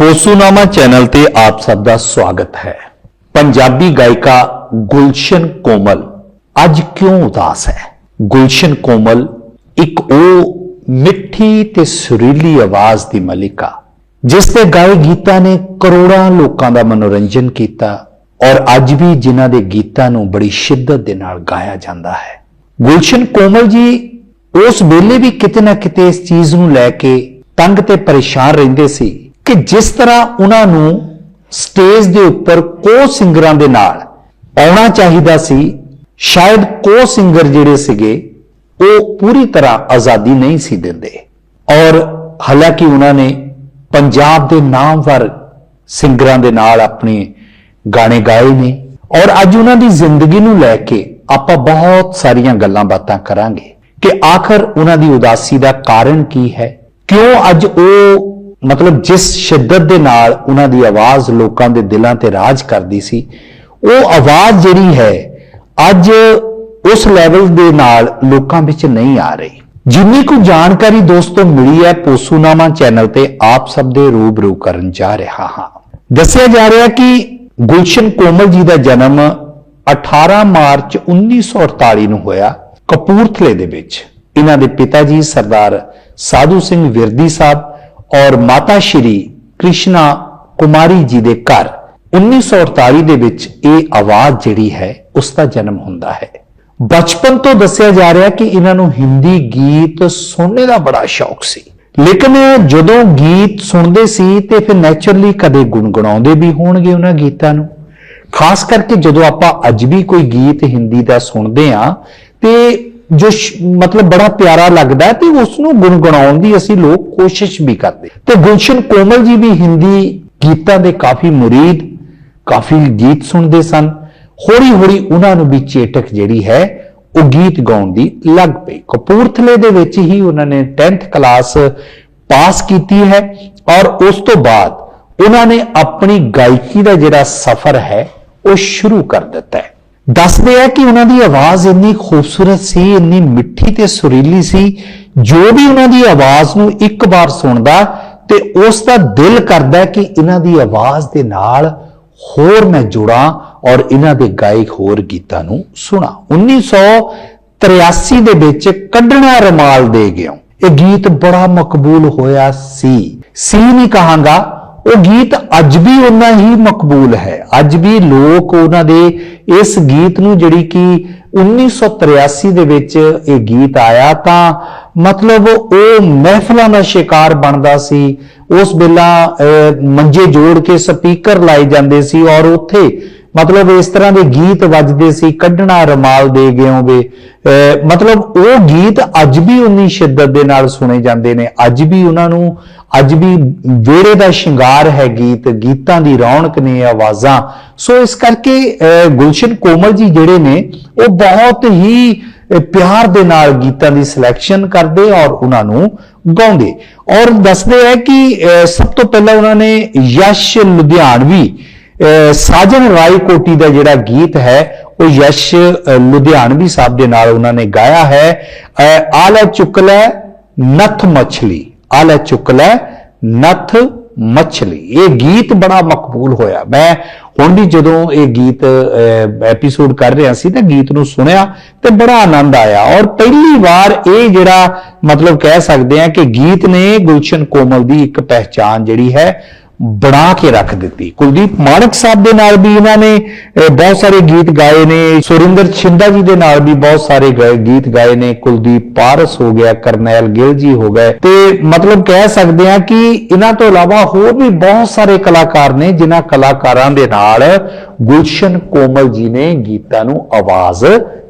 ਪੋਸੂਨਾਮਾ channel ਤੇ ਆਪ ਸਭ ਦਾ ਸਵਾਗਤ ਹੈ। ਪੰਜਾਬੀ ਗਾਇਕਾ ਗੁਲਸ਼ਨ ਕੋਮਲ ਅੱਜ ਕਿਉਂ ਉਦਾਸ ਹੈ? ਗੁਲਸ਼ਨ ਕੋਮਲ ਇੱਕ ਉਹ ਮਿੱਠੀ ਤੇ ਸੁਰੀਲੀ ਆਵਾਜ਼ ਦੀ ਮਲਿਕਾ, ਜਿਸ ਦੇ ਗਾਏ ਗੀਤਾਂ ਨੇ ਕਰੋੜਾਂ ਲੋਕਾਂ ਦਾ ਮਨੋਰੰਜਨ ਕੀਤਾ ਔਰ ਅੱਜ ਵੀ ਜਿਨ੍ਹਾਂ ਦੇ ਗੀਤਾਂ ਨੂੰ ਬੜੀ ਸ਼ਿੱਦਤ ਦੇ ਨਾਲ ਗਾਇਆ ਜਾਂਦਾ ਹੈ। ਗੁਲਸ਼ਨ ਕੋਮਲ ਜੀ ਉਸ ਵੇਲੇ ਵੀ ਕਿਤੇ ਨਾ ਕਿਤੇ ਇਸ ਚੀਜ਼ ਨੂੰ ਲੈ ਕੇ ਤੰਗ ਤੇ ਪਰੇਸ਼ਾਨ ਰਹਿੰਦੇ ਸੀ ਕਿ ਜਿਸ ਤਰ੍ਹਾਂ ਉਹਨਾਂ ਨੂੰ ਸਟੇਜ ਦੇ ਉੱਪਰ ਕੋ ਸਿੰਗਰਾਂ ਦੇ ਨਾਲ ਆਉਣਾ ਚਾਹੀਦਾ ਸੀ, ਸ਼ਾਇਦ ਕੋ ਸਿੰਗਰ ਜਿਹੜੇ ਸੀਗੇ, ਉਹ ਪੂਰੀ ਤਰ੍ਹਾਂ ਆਜ਼ਾਦੀ ਨਹੀਂ ਸੀ ਦਿੰਦੇ। ਔਰ ਹਾਲਾਂਕਿ ਉਹਨਾਂ ਨੇ ਪੰਜਾਬ ਦੇ ਨਾਮਵਰ ਸਿੰਗਰਾਂ ਦੇ ਨਾਲ ਆਪਣੇ ਗਾਣੇ ਗਾਏ ਨੇ। ਔਰ ਅੱਜ ਉਹਨਾਂ ਦੀ ਜ਼ਿੰਦਗੀ ਨੂੰ ਲੈ ਕੇ ਆਪਾਂ ਬਹੁਤ ਸਾਰੀਆਂ ਗੱਲਾਂ ਬਾਤਾਂ ਕਰਾਂਗੇ ਕਿ ਆਖਰ ਉਹਨਾਂ ਦੀ ਉਦਾਸੀ ਦਾ ਕਾਰਨ ਕੀ ਹੈ? ਕਿਉਂ ਅੱਜ ਉਹ ਮਤਲਬ ਜਿਸ ਸ਼ਿੱਦਤ ਦੇ ਨਾਲ ਉਹਨਾਂ ਦੀ ਆਵਾਜ਼ ਲੋਕਾਂ ਦੇ ਦਿਲਾਂ ਤੇ ਰਾਜ ਕਰਦੀ ਸੀ, ਉਹ ਆਵਾਜ਼ ਜਿਹੜੀ ਹੈ ਅੱਜ ਉਸ ਲੈਵਲ ਦੇ ਨਾਲ ਲੋਕਾਂ ਵਿੱਚ ਨਹੀਂ ਆ ਰਹੀ। ਜਿੰਨੀ ਕੁ ਜਾਣਕਾਰੀ ਦੋਸਤੋ ਮਿਲੀ ਹੈ, ਪੋਸੂਨਾਮਾ ਚੈਨਲ ਤੇ ਆਪ ਸਭ ਦੇ ਰੂਬਰੂ ਕਰਨ ਜਾ ਰਿਹਾ ਹਾਂ। ਦੱਸਿਆ ਜਾ ਰਿਹਾ ਕਿ ਗੁਲਸ਼ਨ ਕੋਮਲ ਜੀ ਦਾ ਜਨਮ 18 ਮਾਰਚ 1948 ਨੂੰ ਹੋਇਆ ਕਪੂਰਥਲੇ ਦੇ ਵਿੱਚ। ਇਹਨਾਂ ਦੇ ਪਿਤਾ ਜੀ ਸਰਦਾਰ ਸਾਧੂ ਸਿੰਘ ਵਿਰਦੀ ਸਾਹਿਬ ਔਰ ਮਾਤਾ ਸ਼੍ਰੀ ਕ੍ਰਿਸ਼ਨਾ ਕੁਮਾਰੀ ਜੀ ਦੇ ਘਰ 1948 ਦੇ ਵਿੱਚ ਇਹ ਆਵਾਜ਼ ਜਿਹੜੀ ਹੈ, ਉਸ ਦਾ ਜਨਮ ਹੁੰਦਾ ਹੈ। ਬਚਪਨ ਤੋਂ ਦੱਸਿਆ ਜਾ ਰਿਹਾ ਕਿ ਇਹਨਾਂ ਨੂੰ ਹਿੰਦੀ ਗੀਤ ਸੁਣਨੇ ਦਾ ਬੜਾ ਸ਼ੌਕ ਸੀ। ਲੇਕਿਨ ਜਦੋਂ ਗੀਤ ਸੁਣਦੇ ਸੀ ਤੇ ਫਿਰ ਨੇਚਰਲੀ ਕਦੇ ਗੁੰਗਣਾਉਂਦੇ ਵੀ ਹੋਣਗੇ ਉਹਨਾਂ ਗੀਤਾਂ ਨੂੰ। ਖਾਸ ਕਰਕੇ ਜਦੋਂ ਆਪਾਂ ਅੱਜ ਵੀ ਕੋਈ ਗੀਤ ਹਿੰਦੀ ਦਾ ਸੁਣਦੇ ਆ ਤੇ ਜੋ ਮਤਲਬ ਬੜਾ ਪਿਆਰਾ ਲੱਗਦਾ ਹੈ ਤੇ ਉਸ ਨੂੰ ਗੁੰਗਣਾਉਣ ਦੀ ਅਸੀਂ ਲੋਕ ਕੋਸ਼ਿਸ਼ ਵੀ ਕਰਦੇ ਤੇ ਗੁਲਸ਼ਨ ਕੋਮਲ ਜੀ ਵੀ ਹਿੰਦੀ ਗੀਤਾਂ ਦੇ ਕਾਫੀ ਮੁਰੀਦ, ਕਾਫੀ ਗੀਤ ਸੁਣਦੇ ਸਨ। ਹੌਲੀ ਹੌਲੀ ਉਹਨਾਂ ਨੂੰ ਵੀ ਚੇਟਕ ਜਿਹੜੀ ਹੈ, ਉਹ ਗੀਤ ਗਾਉਣ ਦੀ ਲੱਗ ਪਈ। ਕਪੂਰਥਲੇ ਦੇ ਵਿੱਚ ਹੀ ਉਹਨਾਂ ਨੇ 10th ਕਲਾਸ ਪਾਸ ਕੀਤੀ ਹੈ ਔਰ ਉਸ ਤੋਂ ਬਾਅਦ ਉਹਨਾਂ ਨੇ ਆਪਣੀ ਗਾਇਕੀ ਦਾ ਜਿਹੜਾ ਸਫ਼ਰ ਹੈ, ਉਹ ਸ਼ੁਰੂ ਕਰ ਦਿੱਤਾ ਹੈ। ਦੱਸਦੇ ਆ ਕਿ ਉਹਨਾਂ ਦੀ ਆਵਾਜ਼ ਇੰਨੀ ਖੂਬਸੂਰਤ ਸੀ, ਇੰਨੀ ਮਿੱਠੀ ਤੇ ਸੁਰੀਲੀ ਸੀ, ਜੋ ਵੀ ਉਹਨਾਂ ਦੀ ਆਵਾਜ਼ ਨੂੰ ਇੱਕ ਵਾਰ ਸੁਣਦਾ ਤੇ ਉਸ ਦਾ ਦਿਲ ਕਰਦਾ ਕਿ ਇਹਨਾਂ ਦੀ ਆਵਾਜ਼ ਦੇ ਨਾਲ ਹੋਰ ਮੈਂ ਜੁੜਾਂ ਔਰ ਇਹਨਾਂ ਦੇ ਗਾਇਕ ਹੋਰ ਗੀਤਾਂ ਨੂੰ ਸੁਣਾ। 1983 ਦੇ ਵਿੱਚ ਕੱਢਣਾ ਰਮਾਲ ਦੇ ਗਿਓ ਇਹ ਗੀਤ ਬੜਾ ਮਕਬੂਲ ਹੋਇਆ ਸੀ। ਸੀ ਨਹੀਂ ਕਹਾਂਗਾ ਉਹ ਗੀਤ ਅੱਜ ਵੀ ਉਨਾ ਹੀ ਮਕਬੂਲ ਹੈ। ਅੱਜ ਵੀ ਲੋਕ ਉਹਨਾਂ ਦੇ ਇਸ ਗੀਤ ਨੂੰ ਜਿਹੜੀ ਕਿ 1983 ਦੇ ਵਿੱਚ ਇਹ ਗੀਤ ਆਇਆ ਤਾਂ ਮਤਲਬ ਉਹ ਮਹਿਫਲਾਂ ਦਾ ਸ਼ਿਕਾਰ ਬਣਦਾ ਸੀ। ਉਸ ਵੇਲਾ ਅਹ, ਮੰਜੇ ਜੋੜ ਕੇ ਸਪੀਕਰ ਲਾਏ ਜਾਂਦੇ ਸੀ ਔਰ ਉੱਥੇ ਮਤਲਬ ਇਸ ਤਰ੍ਹਾਂ ਦੇ ਗੀਤ ਵੱਜਦੇ ਸੀ ਕੱਢਣਾ ਰਮਾਲ ਦੇ ਗਿਓ ਵੇ। ਅਹ, ਮਤਲਬ ਉਹ ਗੀਤ ਅੱਜ ਵੀ ਉਨੀ ਸ਼ਿੱਦਤ ਦੇ ਨਾਲ ਸੁਣੇ ਜਾਂਦੇ ਨੇ। ਅੱਜ ਵੀ ਉਹਨਾਂ ਨੂੰ ਅੱਜ ਵੀ ਵਿਹੜੇ ਦਾ ਸ਼ਿੰਗਾਰ ਹੈ ਗੀਤ, ਗੀਤਾਂ ਦੀ ਰੌਣਕ ਨੇ ਆਵਾਜ਼ਾਂ। ਸੋ ਇਸ ਕਰਕੇ ਗੁਲਸ਼ਨ ਕੋਮਲ ਜੀ ਜਿਹੜੇ ਨੇ, ਉਹ ਬਹੁਤ ਹੀ ਪਿਆਰ ਦੇ ਨਾਲ ਗੀਤਾਂ ਦੀ ਸਿਲੈਕਸ਼ਨ ਕਰਦੇ ਔਰ ਉਹਨਾਂ ਨੂੰ ਗਾਉਂਦੇ। ਔਰ ਦੱਸਦੇ ਹੈ ਕਿ ਸਭ ਤੋਂ ਪਹਿਲਾਂ ਉਹਨਾਂ ਨੇ ਯਸ਼ ਲੁਧਿਆਣਵੀ ਸਾਜਨ ਰਾਏ ਕੋਟੀ ਦਾ ਜਿਹੜਾ ਗੀਤ ਹੈ, ਉਹ ਯਸ਼ ਲੁਧਿਆਣਵੀ ਸਾਹਿਬ ਦੇ ਨਾਲ ਉਹਨਾਂ ਨੇ ਗਾਇਆ ਹੈ। ਅਹ, ਆਲੇ ਚੁਕਲੇ ਨਥ ਮਛਲੀ। ਚੁੱਕ ਲੈ, ਨਥ ਮਛਲੀ। ਇਹ ਗੀਤ ਬੜਾ ਮਕਬੂਲ ਹੋਇਆ। ਮੈਂ ਹੁਣ ਵੀ ਜਦੋਂ ਇਹ ਗੀਤ ਐਪੀਸੋਡ ਕਰ ਰਿਹਾ ਸੀ ਤਾਂ ਗੀਤ ਨੂੰ ਸੁਣਿਆ ਤੇ ਬੜਾ ਆਨੰਦ ਆਇਆ। ਔਰ ਪਹਿਲੀ ਵਾਰ ਇਹ ਜਿਹੜਾ ਮਤਲਬ ਕਹਿ ਸਕਦੇ ਆ ਕਿ ਗੀਤ ਨੇ ਗੁਲਸ਼ਨ ਕੋਮਲ ਦੀ ਇੱਕ ਪਹਿਚਾਨ ਜਿਹੜੀ ਹੈ ਬਣਾ ਕੇ ਰੱਖ ਦਿੱਤੀ। ਕੁਲਦੀਪ ਮਾਨਕ ਸਾਹਿਬ ਦੇ ਨਾਲ ਵੀ ਇਹਨਾਂ ਨੇ ਬਹੁਤ ਸਾਰੇ ਗੀਤ ਗਾਏ ਨੇ। ਸੁਰਿੰਦਰ ਛਿੰਦਾ ਜੀ ਦੇ ਨਾਲ ਵੀ ਬਹੁਤ ਸਾਰੇ ਗਾਏ ਗੀਤ ਗਾਏ ਨੇ। ਕੁਲਦੀਪ ਪਾਰਸ ਹੋ ਗਿਆ, ਕਰਨੈਲ ਗਿੱਲ ਜੀ ਹੋ ਗਏ। ਤੇ ਮਤਲਬ ਕਹਿ ਸਕਦੇ ਆ ਕਿ ਇਹਨਾਂ ਤੋਂ ਇਲਾਵਾ ਹੋਰ ਵੀ ਬਹੁਤ ਸਾਰੇ ਕਲਾਕਾਰ ਨੇ, ਜਿਨ੍ਹਾਂ ਕਲਾਕਾਰਾਂ ਦੇ ਨਾਲ ਗੁਲਸ਼ਨ ਕੋਮਲ ਜੀ ਨੇ ਗੀਤਾਂ ਨੂੰ ਆਵਾਜ਼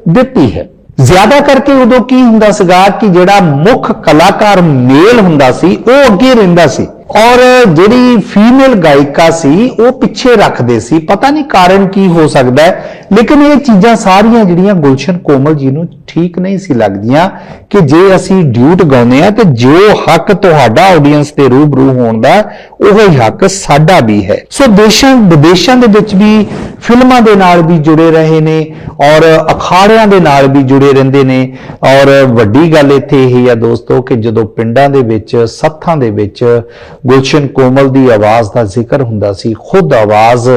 ਦਿੱਤੀ ਹੈ। ਜ਼ਿਆਦਾ ਕਰਕੇ ਉਦੋਂ ਕੀ ਹੁੰਦਾ ਸੀਗਾ ਕਿ ਜਿਹੜਾ ਮੁੱਖ ਕਲਾਕਾਰ ਮੇਲ ਹੁੰਦਾ ਸੀ, ਉਹ ਅੱਗੇ ਰਹਿੰਦਾ ਸੀ। ਔਰ ਜਿਹੜੀ ਫੀਮੇਲ ਗਾਇਕਾ ਸੀ, ਉਹ ਪਿੱਛੇ ਰੱਖਦੇ ਸੀ। ਪਤਾ ਨਹੀਂ ਕਾਰਨ ਕੀ ਹੋ ਸਕਦਾ ਹੈ, ਲੇਕਿਨ ਇਹ ਚੀਜ਼ਾਂ ਸਾਰੀਆਂ ਜਿਹੜੀਆਂ ਗੁਲਸ਼ਨ ਕੋਮਲ ਜੀ ਨੂੰ ਠੀਕ ਨਹੀਂ ਸੀ ਲੱਗਦੀਆਂ ਕਿ ਜੇ ਅਸੀਂ ਡਿਊਟ ਗਾਉਂਦੇ ਆ ਤੇ ਜੋ ਹੱਕ ਤੁਹਾਡਾ ਆਡੀਅנס ਦੇ ਰੂਬਰੂ ਹੋਣ ਦਾ, ਉਹ ਹੀ ਹੱਕ ਸਾਡਾ ਵੀ ਹੈ। ਸੋ ਦੇਸ਼ਾਂ, ਵਿਦੇਸ਼ਾਂ ਦੇ ਵਿੱਚ ਵੀ ਫਿਲਮਾਂ ਦੇ ਨਾਲ ਵੀ ਜੁੜੇ ਰਹੇ ਨੇ ਔਰ ਅਖਾੜਿਆਂ ਦੇ ਨਾਲ ਵੀ ਜੁੜੇ ਰਹਿੰਦੇ ਨੇ। ਔਰ ਵੱਡੀ ਗੱਲ ਇੱਥੇ ਇਹ ਹੈ ਦੋਸਤੋ ਕਿ ਜਦੋਂ ਪਿੰਡਾਂ ਦੇ ਵਿੱਚ, ਸੱਥਾਂ ਦੇ ਵਿੱਚ ਗੁਲਸ਼ਨ ਕੋਮਲ ਦੀ ਆਵਾਜ਼ ਦਾ ਜ਼ਿਕਰ ਹੁੰਦਾ ਸੀ। ਖੁਦ ਆਵਾਜ਼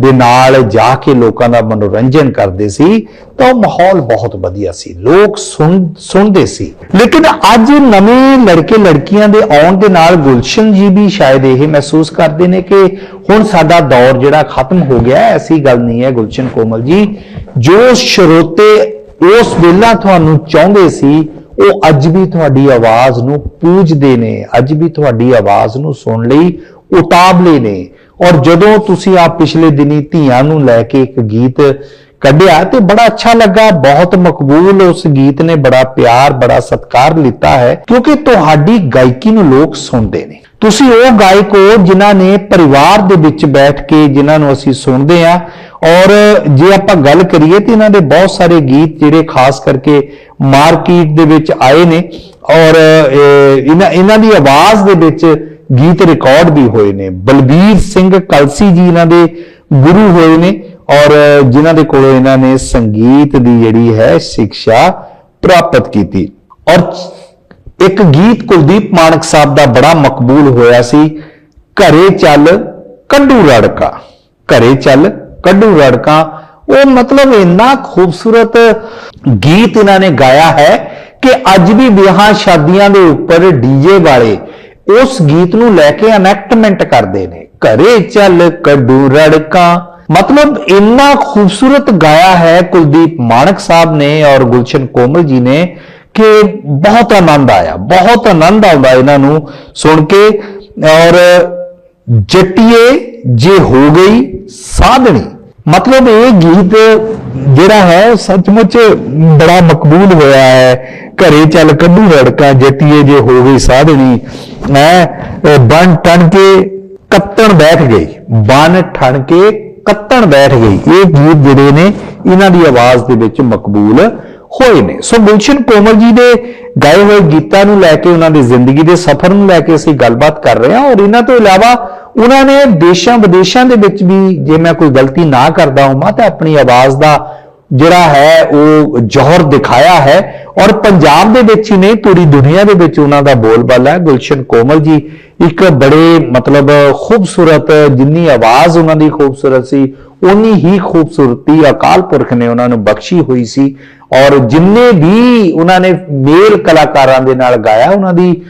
ਦੇ ਨਾਲ ਜਾ ਕੇ ਲੋਕਾਂ ਦਾ ਮਨੋਰੰਜਨ ਕਰਦੇ ਸੀ ਤਾਂ ਉਹ ਮਾਹੌਲ ਬਹੁਤ ਵਧੀਆ ਸੀ। ਲੋਕ ਸੁਣ, ਸੁਣਦੇ ਸੀ। ਲੇਕਿਨ ਅੱਜ ਨਵੇਂ ਲੜਕੇ ਲੜਕੀਆਂ ਦੇ ਆਉਣ ਦੇ ਨਾਲ ਗੁਲਸ਼ਨ ਜੀ ਵੀ ਸ਼ਾਇਦ ਇਹ ਮਹਿਸੂਸ ਕਰਦੇ ਨੇ ਕਿ ਹੁਣ ਸਾਡਾ ਦੌਰ ਜਿਹੜਾ ਖਤਮ ਹੋ ਗਿਆ ਐਸੀ ਗੱਲ ਨਹੀਂ ਹੈ ਗੁਲਸ਼ਨ ਕੋਮਲ ਜੀ। ਜੋ ਸ਼ਰੋਤੇ ਉਸ ਵੇਲਾ ਤੁਹਾਨੂੰ ਚਾਹੁੰਦੇ ਸੀ ਉਹ ਅੱਜ ਵੀ ਤੁਹਾਡੀ ਆਵਾਜ਼ ਨੂੰ ਪੂਜਦੇ ਨੇ, ਅੱਜ ਵੀ ਤੁਹਾਡੀ ਆਵਾਜ਼ ਨੂੰ ਸੁਣਨ ਲਈ ਉਤਾਵਲੇ ਨੇ। ਔਰ ਜਦੋਂ ਤੁਸੀਂ ਆ ਪਿਛਲੇ ਦਿਨੀ ਧੀਆਂ ਨੂੰ ਲੈ ਕੇ ਇੱਕ ਗੀਤ ਕੱਢਿਆ ਤੇ ਬੜਾ ਅੱਛਾ ਲੱਗਾ, ਬਹੁਤ ਮਕਬੂਲ ਉਸ ਗੀਤ ਨੇ, ਬੜਾ ਪਿਆਰ, ਬੜਾ ਸਤਿਕਾਰ ਲਿੱਤਾ ਹੈ, ਕਿਉਂਕਿ ਤੁਹਾਡੀ ਗਾਇਕੀ ਨੂੰ ਲੋਕ ਸੁਣਦੇ ਨੇ। ਤੁਸੀਂ ਉਹ ਗਾਇਕ ਹੋ ਜਿਨ੍ਹਾਂ ਨੇ ਪਰਿਵਾਰ ਦੇ ਵਿੱਚ ਬੈਠ ਕੇ ਜਿਨ੍ਹਾਂ ਨੂੰ ਅਸੀਂ ਸੁਣਦੇ ਆ ਔਰ ਜੇ ਆਪਾਂ ਗੱਲ ਕਰੀਏ ਤੇ ਇਹਨਾਂ ਦੇ ਬਹੁਤ ਸਾਰੇ ਗੀਤ ਜਿਹੜੇ ਖਾਸ ਕਰਕੇ ਮਾਰਕੀਟ ਦੇ ਵਿੱਚ ਆਏ ਨੇ, ਔਰ ਇਹਨਾਂ ਇਹਨਾਂ ਦੀ ਆਵਾਜ਼ ਦੇ ਵਿੱਚ ਗੀਤ ਰਿਕਾਰਡ ਵੀ ਹੋਏ ਨੇ। ਬਲਬੀਰ ਸਿੰਘ ਕਲਸੀ ਜੀ ਇਹਨਾਂ ਦੇ ਗੁਰੂ ਹੋਏ ਨੇ। ਔਰ ਜਿਨ੍ਹਾਂ ਦੇ ਕੋਲੋਂ ਇਹਨਾਂ ਨੇ ਸੰਗੀਤ ਦੀ ਜਿਹੜੀ ਹੈ ਸਿੱਖਿਆ ਪ੍ਰਾਪਤ ਕੀਤੀ। ਔਰ ਇੱਕ ਗੀਤ ਕੁਲਦੀਪ ਮਾਨਕ ਸਾਹਿਬ ਦਾ ਬੜਾ ਮਕਬੂਲ ਹੋਇਆ ਸੀ, ਘਰੇ ਚੱਲ ਕੱਢੂ ਰੜਕਾ। ਘਰੇ ਚੱਲ ਕੱਢੂ ਰੜਕਾ। ਉਹ ਮਤਲਬ ਇੰਨਾ ਖੂਬਸੂਰਤ ਗੀਤ ਇਹਨਾਂ ਨੇ ਗਾਇਆ ਹੈ ਕਿ ਅੱਜ ਵੀ ਵਿਆਹਾਂ ਸ਼ਾਦੀਆਂ ਦੇ ਉੱਪਰ ਡੀਜੇ ਵਾਲੇ ਉਸ ਗੀਤ ਨੂੰ ਲੈ ਕੇ ਅਨੈਕਟਮੈਂਟ ਕਰਦੇ ਨੇ। ਘਰੇ ਚੱਲ ਕੱਢੂ ਰੜਕਾ। ਮਤਲਬ ਇੰਨਾ ਖੂਬਸੂਰਤ ਗਾਇਆ ਹੈ ਕੁਲਦੀਪ ਮਾਨਕ ਸਾਹਿਬ ਨੇ ਔਰ ਗੁਲਸ਼ਨ ਕੋਮਲ ਜੀ ਨੇ ਕਿ ਬਹੁਤ ਆਨੰਦ ਆਇਆ, ਬਹੁਤ ਆਨੰਦ ਆਉਂਦਾ ਇਹਨਾਂ ਨੂੰ ਸੁਣ ਕੇ ਔਰ ਜੱਟੀਏ ਜੇ ਹੋ ਗਈ ਸਾਧਣੀ। ਮਤਲਬ ਇਹ ਗੀਤ ਜਿਹੜਾ ਹੈ ਉਹ ਸੱਚਮੁੱਚ ਬੜਾ ਮਕਬੂਲ ਹੋਇਆ ਹੈ। ਘਰੇ ਚੱਲ ਕੱਢੂ ਰੜਕਾ ਜੱਟੀਏ ਜੇ ਹੋ ਗਈ ਸਾਧਣੀ। ਮੈਂ ਬਣ ਟਣ ਕੇ ਕੱਤਣ ਬੈਠ ਗਈ ਬਣ ਠਣ ਕੇ ਕੱਤਣ ਬੈਠ ਗਈ। ਇਹ ਗੀਤ ਜਿਹੜੇ ਨੇ, ਇਹਨਾਂ ਦੀ ਆਵਾਜ਼ ਦੇ ਵਿੱਚ ਮਕਬੂਲ ਹੋਏ ਨੇ। ਸੋ ਗੁਲਸ਼ਨ ਕੋਮਲ ਜੀ ਦੇ ਗਾਏ ਹੋਏ ਗੀਤਾਂ ਨੂੰ ਲੈ ਕੇ, ਉਹਨਾਂ ਦੀ ਜ਼ਿੰਦਗੀ ਦੇ ਸਫ਼ਰ ਨੂੰ ਲੈ ਕੇ ਅਸੀਂ ਗੱਲਬਾਤ ਕਰ ਰਹੇ ਹਾਂ। ਔਰ ਇਹਨਾਂ ਤੋਂ ਇਲਾਵਾ ਉਹਨਾਂ ਨੇ ਦੇਸ਼ਾਂ ਵਿਦੇਸ਼ਾਂ ਦੇ ਵਿੱਚ ਵੀ ਜੇ ਮੈਂ ਕੋਈ ਗਲਤੀ ਨਾ ਕਰਦਾ ਹਾਂ ਤਾਂ ਆਪਣੀ ਆਵਾਜ਼ ਦਾ ਜਿਹੜਾ ਹੈ, ਉਹ ਜੋਹਰ ਦਿਖਾਇਆ ਹੈ। ਔਰ ਪੰਜਾਬ ਦੇ ਵਿੱਚ ਹੀ ਨਹੀਂ, ਪੂਰੀ ਦੁਨੀਆ ਦੇ ਵਿੱਚ ਉਹਨਾਂ ਦਾ ਬੋਲਬਾਲਾ ਹੈ। ਗੁਲਸ਼ਨ ਕੋਮਲ ਜੀ ਇੱਕ ਬੜੇ ਮਤਲਬ ਖੂਬਸੂਰਤ, ਜਿੰਨੀ ਆਵਾਜ਼ ਉਹਨਾਂ ਦੀ ਖੂਬਸੂਰਤ ਸੀ ਉਨੀ ਹੀ ਖੂਬਸੂਰਤੀ ਅਕਾਲ ਪੁਰਖ ਨੇ ਉਹਨਾਂ ਨੂੰ ਬਖਸ਼ੀ ਹੋਈ ਸੀ। ਔਰ ਜਿੰਨੇ ਵੀ ਉਹਨਾਂ ਨੇ ਮੇਲ ਕਲਾਕਾਰਾਂ ਦੇ ਨਾਲ ਗਾਇਆ, ਉਹਨਾਂ ਦੀ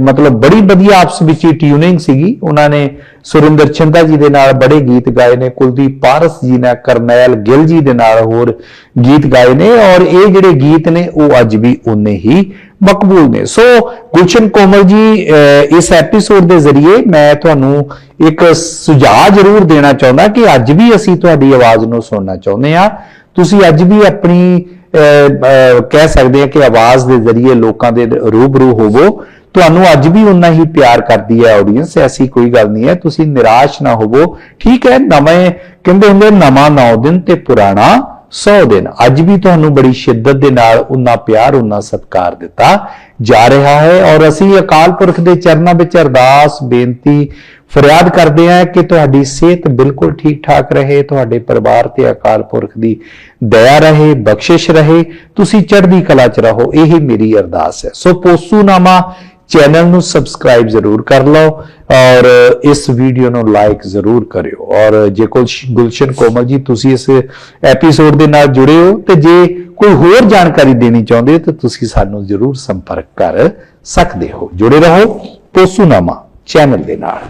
ਮਤਲਬ ਬੜੀ ਵਧੀਆ ਆਪਸ ਵਿੱਚ ਹੀ ਟਿਊਨਿੰਗ ਸੀਗੀ। ਉਹਨਾਂ ਨੇ ਸੁਰਿੰਦਰ ਚੰਦਾ ਜੀ ਦੇ ਨਾਲ ਬੜੇ ਗੀਤ ਗਾਏ ਨੇ ਕੁਲਦੀਪ ਪਾਰਸ ਜੀ ਨੇ ਕਰਨੈਲ ਗਿੱਲ ਜੀ ਦੇ ਨਾਲ ਹੋਰ ਗੀਤ ਗਾਏ ਨੇ ਔਰ ਇਹ ਜਿਹੜੇ ਗੀਤ ਨੇ ਉਹ ਅੱਜ ਵੀ ਉਨੇ ਹੀ ਮਕਬੂਲ ਨੇ। ਸੋ ਗੁਲਸ਼ਨ ਕੋਮਲ ਜੀ ਅਹ, ਇਸ ਐਪੀਸੋਡ ਦੇ ਜ਼ਰੀਏ ਮੈਂ ਤੁਹਾਨੂੰ ਇੱਕ ਸੁਝਾਅ ਜ਼ਰੂਰ ਦੇਣਾ ਚਾਹੁੰਦਾ ਕਿ ਅੱਜ ਵੀ ਅਸੀਂ ਤੁਹਾਡੀ ਆਵਾਜ਼ ਨੂੰ ਸੁਣਨਾ ਚਾਹੁੰਦੇ ਆ ਤੁਸੀਂ ਅੱਜ ਵੀ ਆਪਣੀ ਕਹਿ ਸਕਦੇ ਆ ਕਿ ਆਵਾਜ਼ ਦੇ ਜ਼ਰੀਏ ਲੋਕਾਂ ਦੇ ਰੂਬਰੂ ਹੋਵੋ। ਤੁਹਾਨੂੰ ਅੱਜ ਵੀ ਉਨਾ ਹੀ ਪਿਆਰ ਕਰਦੀ ਹੈ ਆਡੀਅנס ਐਸੀ ਕੋਈ ਗੱਲ ਨਹੀਂ ਹੈ। ਤੁਸੀਂ ਨਿਰਾਸ਼ ਨਾ ਹੋਵੋ। ਠੀਕ ਹੈ, ਨਵੇਂ, ਕਹਿੰਦੇ ਹੁੰਦੇ ਨਵਾਂ 9 ਦਿਨ ਤੇ ਪੁਰਾਣਾ। 100 ਦਿਨ। ਅੱਜ ਵੀ ਤੁਹਾਨੂੰ ਬੜੀ ਸ਼ਿੱਦਤ ਦੇ ਨਾਲ ਉਨਾ ਪਿਆਰ, ਉਨਾ ਸਤਿਕਾਰ ਦਿੱਤਾ ਜਾ ਰਿਹਾ ਹੈ ਔਰ ਅਸੀਂ ਅਕਾਲ ਪੁਰਖ ਦੇ ਚਰਨਾਂ ਵਿੱਚ ਅਰਦਾਸ, ਬੇਨਤੀ, ਫਰਿਆਦ ਕਰਦੇ ਹਾਂ ਕਿ ਤੁਹਾਡੀ ਸਿਹਤ ਬਿਲਕੁਲ ਠੀਕ ਠਾਕ ਰਹੇ, ਤੁਹਾਡੇ ਪਰਿਵਾਰ ਤੇ ਅਕਾਲ ਪੁਰਖ ਦੀ ਦਇਆ ਰਹੇ, ਬਖਸ਼ਿਸ਼ ਰਹੇ। ਤੁਸੀਂ ਚੜ੍ਹਦੀ ਕਲਾ ਚ ਰਹੋ, ਇਹੀ ਮੇਰੀ ਅਰਦਾਸ ਹੈ। ਸੋ ਪੋਸੂਨਾਮਾ ਚੈਨਲ ਨੂੰ ਸਬਸਕ੍ਰਾਈਬ ਜ਼ਰੂਰ ਕਰ ਲਓ ਔਰ ਇਸ ਵੀਡੀਓ ਨੂੰ ਲਾਈਕ ਜ਼ਰੂਰ ਕਰਿਓ। ਔਰ ਜੇ ਕੋਈ ਗੁਲਸ਼ਨ ਕੋਮਲ ਜੀ, ਤੁਸੀਂ ਇਸ ਐਪੀਸੋਡ ਦੇ ਨਾਲ ਜੁੜੇ ਹੋ, ਤੇ ਜੇ ਕੋਈ ਹੋਰ ਜਾਣਕਾਰੀ ਦੇਣੀ ਚਾਹੁੰਦੇ ਹੋ, ਤਾਂ ਤੁਸੀਂ ਸਾਨੂੰ ਜ਼ਰੂਰ ਸੰਪਰਕ ਕਰ ਸਕਦੇ ਹੋ। ਜੁੜੇ ਰਹੋ, ਪੋਸੂਨਾਮਾ ਚੈਨਲ ਦੇ ਨਾਲ।